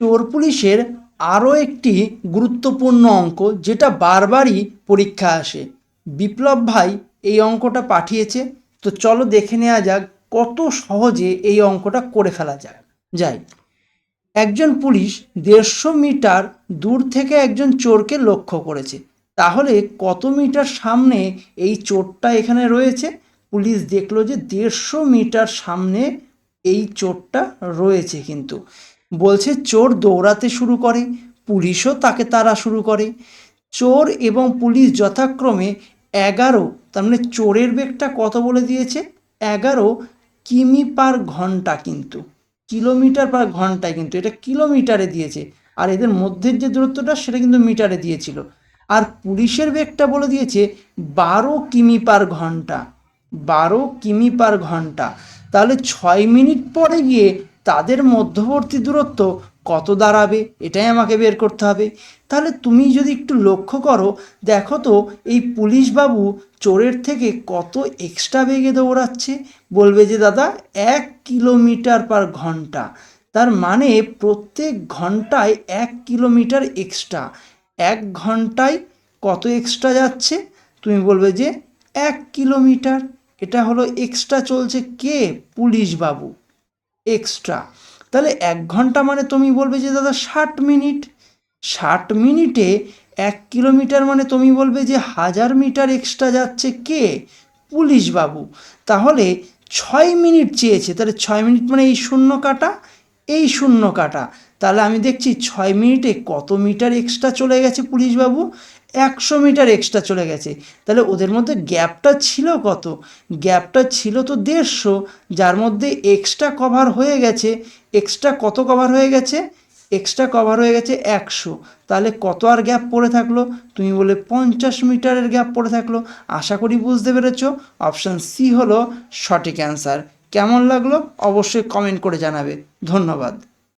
চোর পুলিশের আরও একটি গুরুত্বপূর্ণ অঙ্ক যেটা বারবারই পরীক্ষা আসে। বিপ্লব ভাই এই অঙ্কটা পাঠিয়েছে, তো চলো দেখে নেওয়া যাক কত সহজে এই অঙ্কটা করে ফেলা যায়। যায় একজন পুলিশ দেড়শো মিটার দূর থেকে একজন চোরকে লক্ষ্য করেছে। তাহলে কত মিটার সামনে এই চোরটা এখানে রয়েছে? পুলিশ দেখল যে দেড়শো মিটার সামনে এই চোরটা রয়েছে কিন্তু। বলছে, চোর দৌড়াতে শুরু করে, পুলিশও তাকে তাড়া শুরু করে। চোর এবং পুলিশ যথাক্রমে এগারো, তার মানে চোরের বেগটা কত বলে দিয়েছে? এগারো কিমি পার ঘণ্টা কিন্তু, কিলোমিটার পার ঘন্টায় কিন্তু, এটা কিলোমিটারে দিয়েছে। আর এদের মধ্যের যে দূরত্বটা, সেটা কিন্তু মিটারে দিয়েছিল। আর পুলিশের বেগটা বলে দিয়েছে, বারো কিমি পার ঘণ্টা, বারো কিমি পার ঘণ্টা। তাহলে ছয় মিনিট পরে গিয়ে তাদের মধ্যবর্তী দূরত্ব কত দাঁড়াবে, এটাই আমাকে বের করতে হবে। তাহলে তুমি যদি একটু লক্ষ্য করো, দেখো তো, এই পুলিশবাবু চোরের থেকে কত এক্সট্রা বেগে দৌড়াচ্ছে। বলবে যে, দাদা, এক কিলোমিটার পার ঘণ্টা। তার মানে প্রত্যেক ঘন্টায় এক কিলোমিটার এক্সট্রা এক ঘন্টায় কত এক্সট্রা যাচ্ছে? তুমি বলবে যে, এক কিলোমিটার। এটা হলো এক্সট্রা চলছে কে? পুলিশবাবু। এক্সট্রা তাহলে এক ঘণ্টা মানে তুমি বলবে যে, দাদা, ষাট মিনিট। ষাট মিনিটে এক কিলোমিটার মানে তুমি বলবে যে, হাজার মিটার এক্সট্রা যাচ্ছে কে? পুলিশ বাবু। তাহলে ছয় মিনিট চেয়েছে। তাহলে ছয় মিনিট মানে এই শূন্য কাটা, এই শূন্য কাটা। তাহলে আমি দেখছি ছয় মিনিটে কত মিটার এক্সট্রা চলে গেছে পুলিশবাবু? একশো মিটার এক্সট্রা চলে গেছে। তাহলে ওদের মধ্যে গ্যাপটা ছিল কত? গ্যাপটা ছিল তো দেড়শো, যার মধ্যে এক্সট্রা কভার হয়ে গেছে। এক্সট্রা কত কভার হয়ে গেছে? এক্সট্রা কভার হয়ে গেছে একশো। তাহলে কত আর গ্যাপ পড়ে থাকল? তুমি বলে পঞ্চাশ মিটারের গ্যাপ পড়ে থাকল। আশা করি বুঝতে পেরেছ। অপশান সি হলো সঠিক অ্যান্সার কেমন লাগল? অবশ্যই কমেন্ট করে জানাবে। ধন্যবাদ।